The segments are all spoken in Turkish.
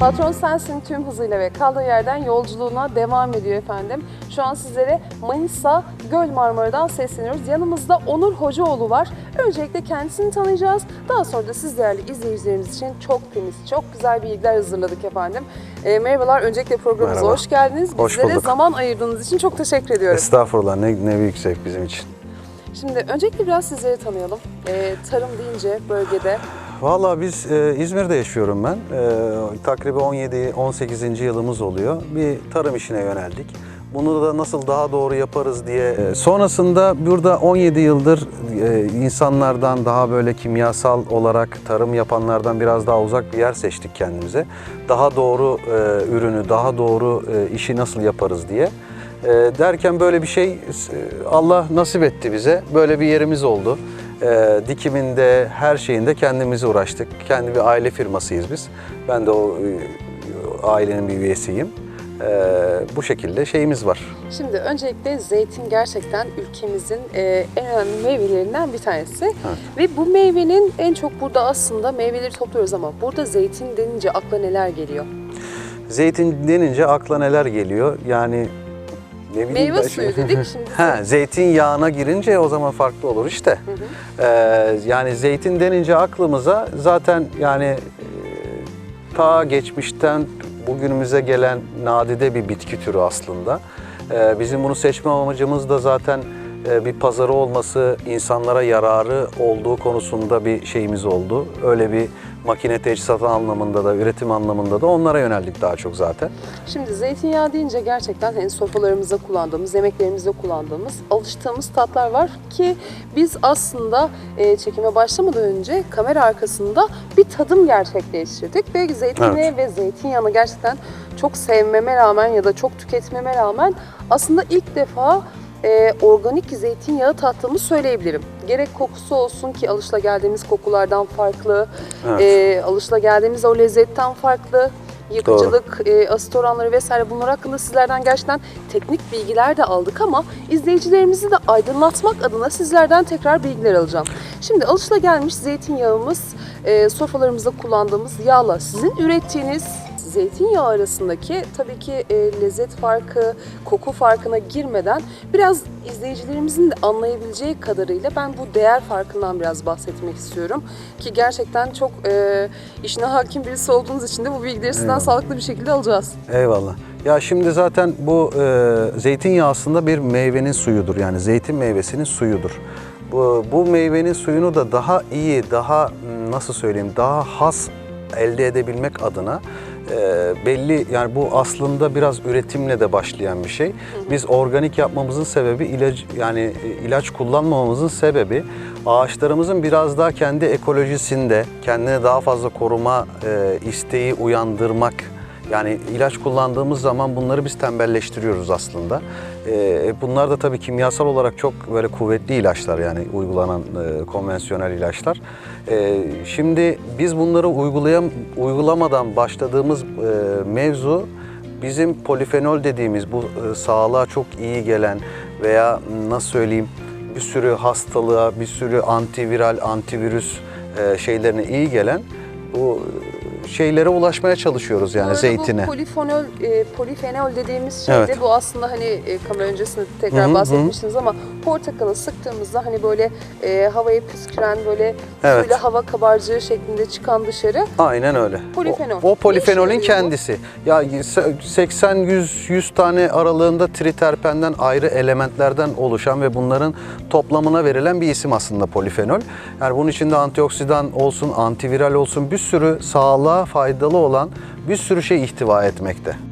Patron Sensin tüm hızıyla ve kaldığı yerden yolculuğuna devam ediyor efendim. Şu an sizlere Manisa Göl Marmara'dan sesleniyoruz. Yanımızda Onur Hocaoğlu var. Öncelikle kendisini tanıyacağız. Daha sonra da siz değerli izleyicilerimiz için çok temiz, çok güzel bilgiler hazırladık efendim. E, merhabalar, öncelikle programımıza Merhaba. hoş geldiniz. Hoş Bizlere bulduk. zaman ayırdığınız için çok teşekkür ediyorum. Estağfurullah ne, ne büyük zevk bizim için. Şimdi öncelikle biraz sizleri tanıyalım. E, tarım deyince bölgede Valla biz e, İzmir'de yaşıyorum ben. E, takribi 17-18. yılımız oluyor. Bir tarım işine yöneldik. Bunu da nasıl daha doğru yaparız diye. E, sonrasında burada 17 yıldır e, insanlardan daha böyle kimyasal olarak tarım yapanlardan biraz daha uzak bir yer seçtik kendimize. Daha doğru e, ürünü, daha doğru e, işi nasıl yaparız diye. E, derken böyle bir şey e, Allah nasip etti bize. Böyle bir yerimiz oldu. E, dikiminde, her şeyinde kendimiz uğraştık. Kendi bir aile firmasıyız biz. Ben de o e, ailenin bir üyesiyim. E, bu şekilde şeyimiz var. Şimdi öncelikle zeytin gerçekten ülkemizin e, en önemli meyvelerinden bir tanesi. Ve bu meyvenin en çok burada aslında meyveleri topluyoruz ama burada zeytin denince akla neler geliyor? Zeytin denince akla neler geliyor? Yani ne bileyim Meyve ben- suyu dedik şimdi. Ha, zeytinyağına girince o zaman farklı olur işte. Ee, yani zeytin denince aklımıza zaten yani e, ta geçmişten bugünümüze gelen nadide bir bitki türü aslında. Ee, bizim bunu seçme amacımız da zaten e, bir pazarı olması, insanlara yararı olduğu konusunda bir şeyimiz oldu. Öyle bir makine teçhizatı anlamında da, üretim anlamında da onlara yöneldik daha çok zaten. Şimdi zeytinyağı deyince gerçekten hani sofralarımızda kullandığımız, yemeklerimizde kullandığımız, alıştığımız tatlar var ki biz aslında e, çekime başlamadan önce kamera arkasında bir tadım gerçekleştirdik ve zeytinyağı Evet. ve zeytinyağını gerçekten çok sevmeme rağmen ya da çok tüketmeme rağmen aslında ilk defa e, organik zeytinyağı tattığımı söyleyebilirim. Gerek kokusu olsun ki alışılageldiğimiz kokulardan farklı, Evet. e, alışılageldiğimiz o lezzetten farklı, yakıcılık, e, asit oranları vesaire bunlar hakkında sizlerden gerçekten teknik bilgiler de aldık ama izleyicilerimizi de aydınlatmak adına sizlerden tekrar bilgiler alacağım. Şimdi alışılagelmiş zeytinyağımız, e, sofralarımızda kullandığımız yağla sizin ürettiğiniz zeytinyağı arasındaki tabii ki e, lezzet farkı, koku farkına girmeden biraz izleyicilerimizin de anlayabileceği kadarıyla ben bu değer farkından biraz bahsetmek istiyorum. Ki gerçekten çok e, işine hakim birisi olduğunuz için de bu bilgileri sizden Eyvallah. sağlıklı bir şekilde alacağız. Eyvallah. Ya şimdi zaten bu e, zeytinyağı aslında bir meyvenin suyudur. Yani zeytin meyvesinin suyudur. Bu, bu meyvenin suyunu da daha iyi, daha nasıl söyleyeyim, daha has elde edebilmek adına e, belli yani bu aslında biraz üretimle de başlayan bir şey. Biz organik yapmamızın sebebi ilaç yani e, ilaç kullanmamamızın sebebi ağaçlarımızın biraz daha kendi ekolojisinde kendine daha fazla koruma e, isteği uyandırmak yani ilaç kullandığımız zaman bunları biz tembelleştiriyoruz aslında. Ee, bunlar da tabii kimyasal olarak çok böyle kuvvetli ilaçlar yani uygulanan e, konvansiyonel ilaçlar. Ee, şimdi biz bunları uygulayam uygulamadan başladığımız e, mevzu bizim polifenol dediğimiz bu e, sağlığa çok iyi gelen veya nasıl söyleyeyim bir sürü hastalığa, bir sürü antiviral, antivirüs e, şeylerine iyi gelen bu e, şeylere ulaşmaya çalışıyoruz yani arada zeytine. Bu polifenol, e, polifenol dediğimiz şey de Evet. bu aslında hani e, kamera öncesinde tekrar Hı hı, bahsetmiştiniz ama portakalı sıktığımızda hani böyle e, havaya püsküren böyle Evet. suyla hava kabarcığı şeklinde çıkan dışarı Aynen öyle. Polifenol. O, o polifenolün bu? kendisi. Ya 80 100 100 tane aralığında triterpenden ayrı elementlerden oluşan ve bunların toplamına verilen bir isim aslında polifenol. Yani bunun içinde antioksidan olsun, antiviral olsun bir sürü sağlığa faydalı olan bir sürü şey ihtiva etmekte.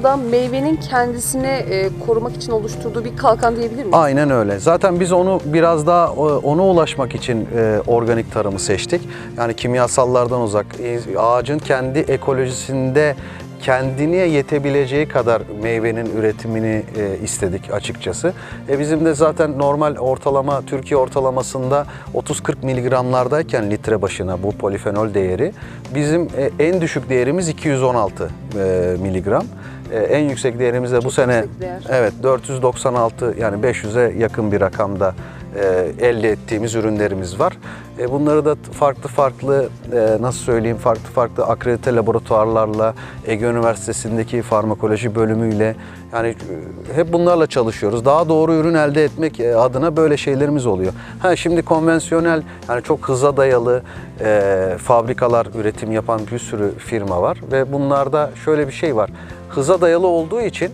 Aslında meyvenin kendisini e, korumak için oluşturduğu bir kalkan diyebilir miyiz? Aynen öyle. Zaten biz onu biraz daha o- ona ulaşmak için e, organik tarımı seçtik. Yani kimyasallardan uzak, e, ağacın kendi ekolojisinde kendine yetebileceği kadar meyvenin üretimini e, istedik açıkçası. E, bizim de zaten normal ortalama Türkiye ortalamasında 30-40 miligramlardayken litre başına bu polifenol değeri bizim e, en düşük değerimiz 216 e, miligram. E, en yüksek değerimiz de bu sene değer. Evet 496 yani 500'e yakın bir rakamda e, elde ettiğimiz ürünlerimiz var. E, bunları da farklı farklı e, nasıl söyleyeyim farklı farklı akredite laboratuvarlarla Ege Üniversitesi'ndeki farmakoloji bölümüyle yani e, hep bunlarla çalışıyoruz. Daha doğru ürün elde etmek e, adına böyle şeylerimiz oluyor. Ha şimdi konvansiyonel yani çok hıza dayalı e, fabrikalar üretim yapan bir sürü firma var ve bunlarda şöyle bir şey var. Hıza dayalı olduğu için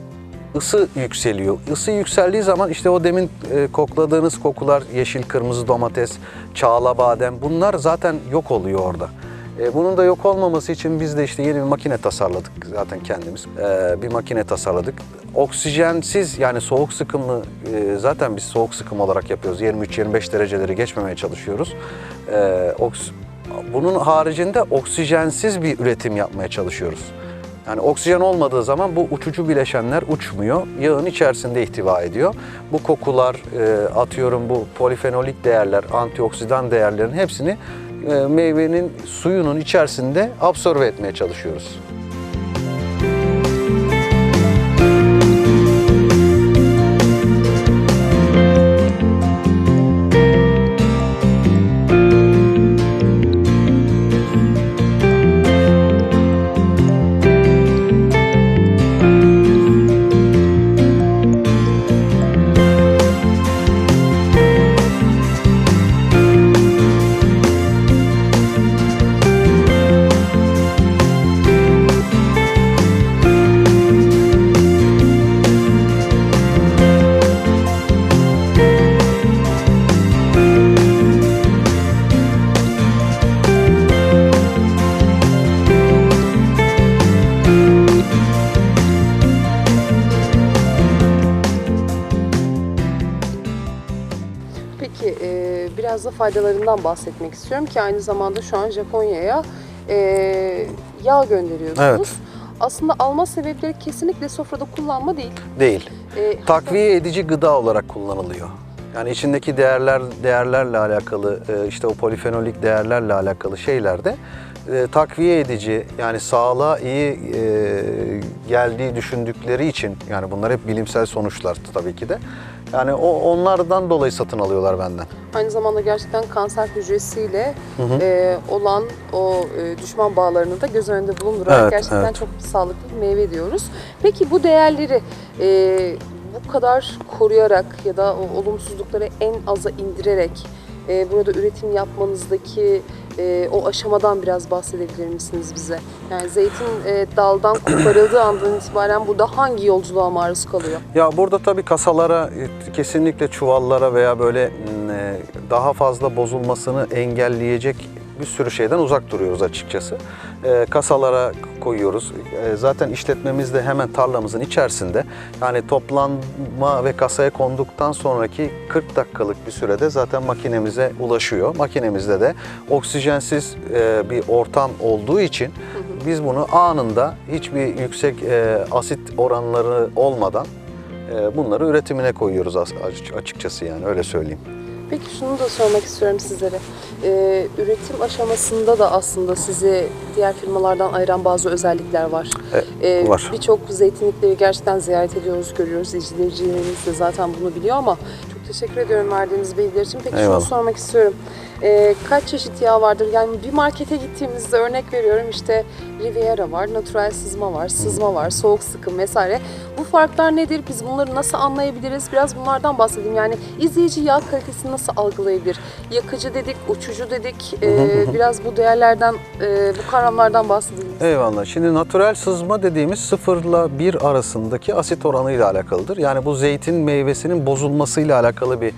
ısı yükseliyor. Isı yükseldiği zaman işte o demin e, kokladığınız kokular yeşil, kırmızı domates, çağla badem bunlar zaten yok oluyor orada. E, bunun da yok olmaması için biz de işte yeni bir makine tasarladık zaten kendimiz. E, bir makine tasarladık. Oksijensiz yani soğuk sıkımlı zaten biz soğuk sıkım olarak yapıyoruz. 23-25 dereceleri geçmemeye çalışıyoruz. Bunun haricinde oksijensiz bir üretim yapmaya çalışıyoruz. Yani oksijen olmadığı zaman bu uçucu bileşenler uçmuyor. Yağın içerisinde ihtiva ediyor. Bu kokular, e, atıyorum bu polifenolik değerler, antioksidan değerlerin hepsini e, meyvenin suyunun içerisinde absorbe etmeye çalışıyoruz. Peki e, biraz da faydalarından bahsetmek istiyorum ki aynı zamanda şu an Japonya'ya e, yağ gönderiyorsunuz. Evet. Aslında alma sebepleri kesinlikle sofrada kullanma değil. Değil. E, Takviye edici gıda olarak kullanılıyor. Yani içindeki değerler değerlerle alakalı e, işte o polifenolik değerlerle alakalı şeylerde e, takviye edici yani sağlığa iyi e, geldiği düşündükleri için yani bunlar hep bilimsel sonuçlar tabii ki de. Yani o onlardan dolayı satın alıyorlar benden. Aynı zamanda gerçekten kanser hücresiyle e, olan o e, düşman bağlarını da göz önünde bulundurarak Evet, gerçekten evet. çok sağlıklı bir meyve diyoruz. Peki bu değerleri e, bu kadar koruyarak ya da o olumsuzlukları en aza indirerek e, burada üretim yapmanızdaki e, o aşamadan biraz bahsedebilir misiniz bize? Yani zeytin e, daldan koparıldığı andan itibaren burada hangi yolculuğa maruz kalıyor? Ya burada tabii kasalara e, kesinlikle çuvallara veya böyle e, daha fazla bozulmasını engelleyecek bir sürü şeyden uzak duruyoruz açıkçası. E, kasalara koyuyoruz. E, zaten işletmemiz de hemen tarlamızın içerisinde. Yani toplanma ve kasaya konduktan sonraki 40 dakikalık bir sürede zaten makinemize ulaşıyor. Makinemizde de oksijensiz e, bir ortam olduğu için biz bunu anında hiçbir yüksek e, asit oranları olmadan e, bunları üretimine koyuyoruz as- açık- açıkçası yani öyle söyleyeyim. Peki şunu da sormak istiyorum sizlere. Ee, üretim aşamasında da aslında sizi diğer firmalardan ayıran bazı özellikler var. E, Ee, var. Birçok zeytinlikleri gerçekten ziyaret ediyoruz, görüyoruz. İzleyicilerimiz de zaten bunu biliyor ama çok teşekkür ediyorum verdiğiniz bilgiler için. Peki Eyvallah. şunu sormak istiyorum. Ee, kaç çeşit yağ vardır? Yani bir markete gittiğimizde örnek veriyorum işte Riviera var, natural sızma var, sızma var, soğuk sıkım vesaire. Bu farklar nedir? Biz bunları nasıl anlayabiliriz? Biraz bunlardan bahsedeyim. Yani izleyici yağ kalitesini nasıl algılayabilir? Yakıcı dedik, uçucu dedik. Ee, biraz bu değerlerden, e, bu kavramlardan bahsedelim. Eyvallah. Şimdi natürel sızma dediğimiz 0 ile 1 arasındaki asit oranıyla alakalıdır. Yani bu zeytin meyvesinin bozulmasıyla alakalı bir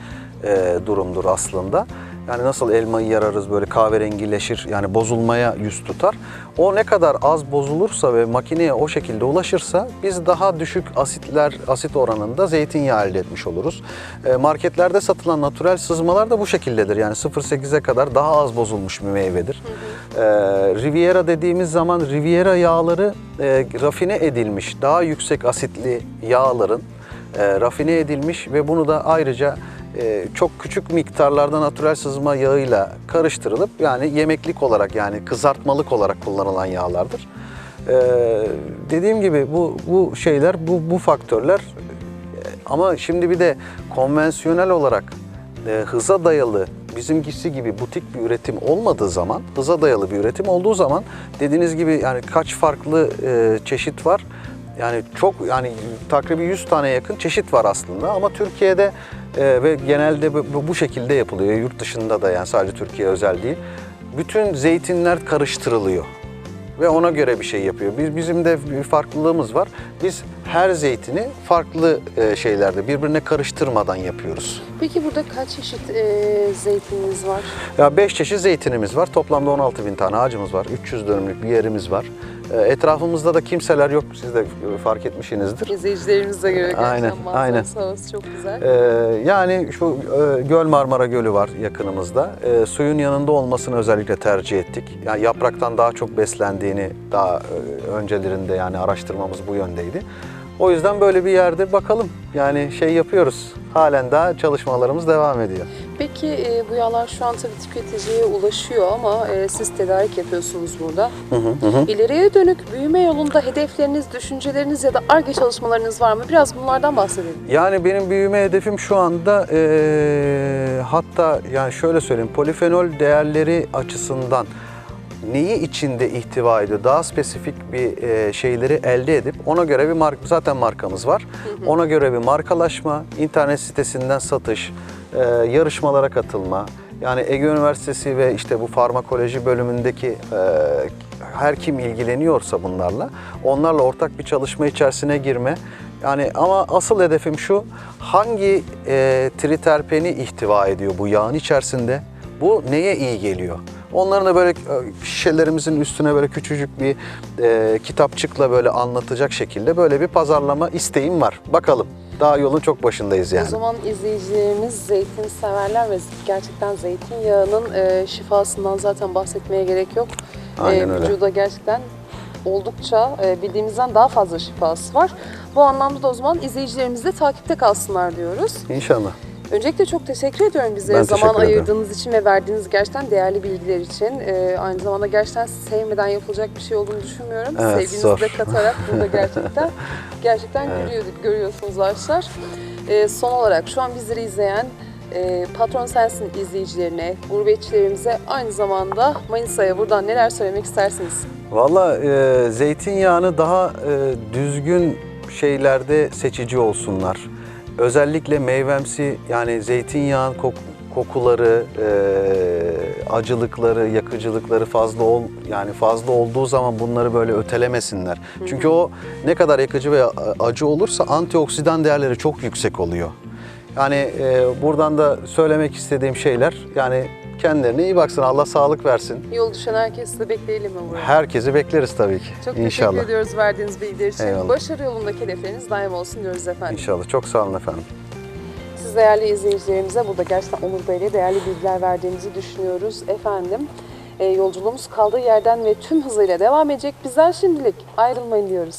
e, durumdur aslında. Yani nasıl elmayı yararız böyle kahverengileşir yani bozulmaya yüz tutar. O ne kadar az bozulursa ve makineye o şekilde ulaşırsa biz daha düşük asitler asit oranında zeytinyağı elde etmiş oluruz. E, marketlerde satılan natürel sızmalar da bu şekildedir. Yani 0.8'e kadar daha az bozulmuş bir meyvedir. E, Riviera dediğimiz zaman Riviera yağları e, rafine edilmiş daha yüksek asitli yağların rafine edilmiş ve bunu da ayrıca çok küçük miktarlarda natürel sızma yağıyla karıştırılıp yani yemeklik olarak yani kızartmalık olarak kullanılan yağlardır. E, dediğim gibi bu bu şeyler bu bu faktörler e, ama şimdi bir de konvansiyonel olarak e, hıza dayalı bizimkisi gibi butik bir üretim olmadığı zaman, hıza dayalı bir üretim olduğu zaman dediğiniz gibi yani kaç farklı e, çeşit var. Yani çok yani takribi 100 tane yakın çeşit var aslında ama Türkiye'de e, ve genelde bu, bu şekilde yapılıyor. Yurt dışında da yani sadece Türkiye özel değil. Bütün zeytinler karıştırılıyor ve ona göre bir şey yapıyor. Biz bizim de bir farklılığımız var. Biz her zeytini farklı e, şeylerde birbirine karıştırmadan yapıyoruz. Peki burada kaç çeşit e, zeytininiz var? Ya 5 çeşit zeytinimiz var. Toplamda 16 bin tane ağacımız var. 300 dönümlük bir yerimiz var. E, Etrafımızda da kimseler yok. Siz de fark etmişsinizdir. İzleyicilerimize göre gerçekten Aynen, aynen. havası çok güzel. Ee, yani şu e, Göl Marmara Gölü var yakınımızda. Ee, suyun yanında olmasını özellikle tercih ettik. Yani yapraktan daha çok beslendiğini daha e, öncelerinde yani araştırmamız bu yöndeydi. O yüzden böyle bir yerde bakalım. Yani şey yapıyoruz. Halen daha çalışmalarımız devam ediyor. Peki e, bu yağlar şu an tabii tüketiciye ulaşıyor ama e, siz tedarik yapıyorsunuz burada. İleriye dönük büyüme yolunda hedefleriniz, düşünceleriniz ya da ARGE çalışmalarınız var mı? Biraz bunlardan bahsedelim. Yani benim büyüme hedefim şu anda eee, hatta yani şöyle söyleyeyim polifenol değerleri açısından neyi içinde ihtiva ediyor daha spesifik bir eee, şeyleri elde edip ona göre bir marka zaten markamız var. Ona göre bir markalaşma, internet sitesinden satış, eee, yarışmalara katılma. Yani Ege Üniversitesi ve işte bu farmakoloji bölümündeki eee, her kim ilgileniyorsa bunlarla onlarla ortak bir çalışma içerisine girme. Yani ama asıl hedefim şu hangi e, triterpeni ihtiva ediyor bu yağın içerisinde? Bu neye iyi geliyor? Onların da böyle e, şişelerimizin üstüne böyle küçücük bir e, kitapçıkla böyle anlatacak şekilde böyle bir pazarlama isteğim var. Bakalım. Daha yolun çok başındayız yani. O zaman izleyicilerimiz zeytin severler ve gerçekten zeytinyağının e, şifasından zaten bahsetmeye gerek yok. Aynen öyle. Vücuda gerçekten oldukça e, bildiğimizden daha fazla şifası var. Bu anlamda da o zaman izleyicilerimiz de takipte kalsınlar diyoruz. İnşallah. Öncelikle çok teşekkür ediyorum bize Ben zaman ayırdığınız için ve verdiğiniz gerçekten değerli bilgiler için. Ee, aynı zamanda gerçekten sevmeden yapılacak bir şey olduğunu düşünmüyorum. Evet, Sevginizi zor. de katarak burada gerçekten gerçekten görüyor, görüyorsunuz arkadaşlar. Ee, son olarak şu an bizleri izleyen e, Patron Sensin izleyicilerine, gurbetçilerimize aynı zamanda Manisa'ya buradan neler söylemek istersiniz? Valla e, zeytinyağını daha e, düzgün şeylerde seçici olsunlar. Özellikle meyvemsi yani zeytinyağın kok- kokuları, e, acılıkları, yakıcılıkları fazla ol yani fazla olduğu zaman bunları böyle ötelemesinler. Çünkü o ne kadar yakıcı ve acı olursa antioksidan değerleri çok yüksek oluyor. Yani e, buradan da söylemek istediğim şeyler yani kendilerine iyi baksın. Allah sağlık versin. Yol düşen herkesi de bekleyelim mi buraya? Herkesi bekleriz tabii ki. Çok İnşallah. teşekkür ediyoruz verdiğiniz bilgiler için. Eyvallah. Başarı yolundaki hedefleriniz daim olsun diyoruz efendim. İnşallah. Çok sağ olun efendim. Siz değerli izleyicilerimize burada gerçekten Onur Bey'le değerli bilgiler verdiğinizi düşünüyoruz efendim. E, yolculuğumuz kaldığı yerden ve tüm hızıyla devam edecek. Bizden şimdilik ayrılmayın diyoruz.